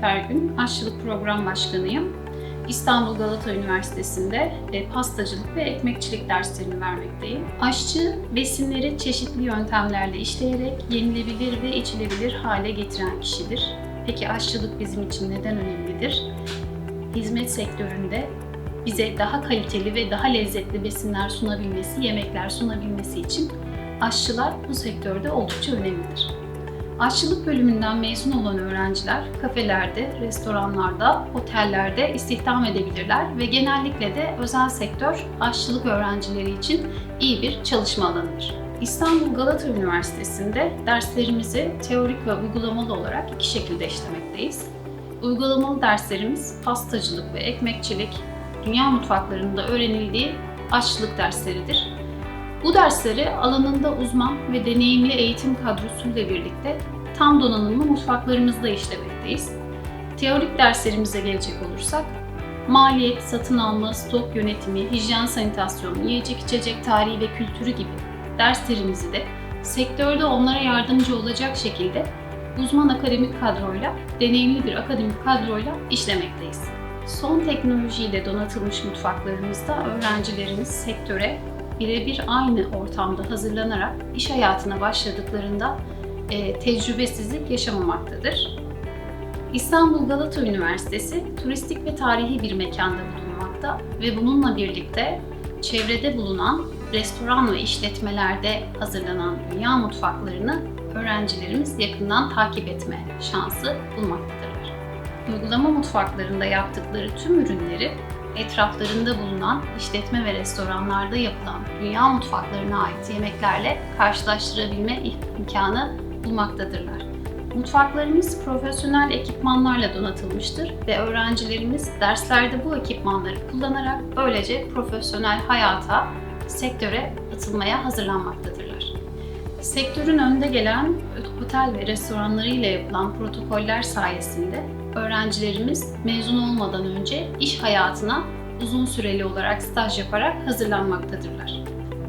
Fergün, Aşçılık Program Başkanıyım. İstanbul Galata Üniversitesi'nde e, pastacılık ve ekmekçilik derslerini vermekteyim. Aşçı, besinleri çeşitli yöntemlerle işleyerek yenilebilir ve içilebilir hale getiren kişidir. Peki aşçılık bizim için neden önemlidir? Hizmet sektöründe bize daha kaliteli ve daha lezzetli besinler sunabilmesi, yemekler sunabilmesi için aşçılar bu sektörde oldukça önemlidir. Aşçılık bölümünden mezun olan öğrenciler kafelerde, restoranlarda, otellerde istihdam edebilirler ve genellikle de özel sektör aşçılık öğrencileri için iyi bir çalışma alanıdır. İstanbul Galata Üniversitesi'nde derslerimizi teorik ve uygulamalı olarak iki şekilde işlemekteyiz. Uygulamalı derslerimiz pastacılık ve ekmekçilik, dünya mutfaklarında öğrenildiği aşçılık dersleridir. Bu dersleri alanında uzman ve deneyimli eğitim kadrosuyla birlikte tam donanımlı mutfaklarımızda işlemekteyiz. Teorik derslerimize gelecek olursak, maliyet, satın alma, stok yönetimi, hijyen sanitasyon, yiyecek içecek tarihi ve kültürü gibi derslerimizi de sektörde onlara yardımcı olacak şekilde uzman akademik kadroyla, deneyimli bir akademik kadroyla işlemekteyiz. Son teknolojiyle donatılmış mutfaklarımızda öğrencilerimiz sektöre birebir aynı ortamda hazırlanarak iş hayatına başladıklarında e, tecrübesizlik yaşamamaktadır. İstanbul Galata Üniversitesi turistik ve tarihi bir mekanda bulunmakta ve bununla birlikte çevrede bulunan restoran ve işletmelerde hazırlanan dünya mutfaklarını öğrencilerimiz yakından takip etme şansı bulmaktadırlar. Uygulama mutfaklarında yaptıkları tüm ürünleri etraflarında bulunan işletme ve restoranlarda yapılan dünya mutfaklarına ait yemeklerle karşılaştırabilme imkanı bulmaktadırlar. Mutfaklarımız profesyonel ekipmanlarla donatılmıştır ve öğrencilerimiz derslerde bu ekipmanları kullanarak böylece profesyonel hayata, sektöre atılmaya hazırlanmaktadırlar. Sektörün önde gelen otel ve restoranlarıyla yapılan protokoller sayesinde öğrencilerimiz mezun olmadan önce iş hayatına uzun süreli olarak staj yaparak hazırlanmaktadırlar.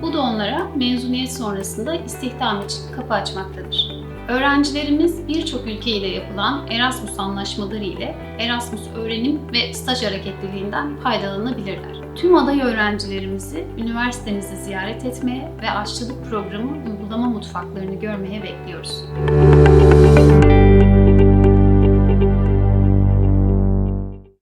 Bu da onlara mezuniyet sonrasında istihdam için kapı açmaktadır. Öğrencilerimiz birçok ülke ile yapılan Erasmus anlaşmaları ile Erasmus öğrenim ve staj hareketliliğinden faydalanabilirler. Tüm aday öğrencilerimizi üniversitemizi ziyaret etmeye ve aşçılık programı uygulama mutfaklarını görmeye bekliyoruz.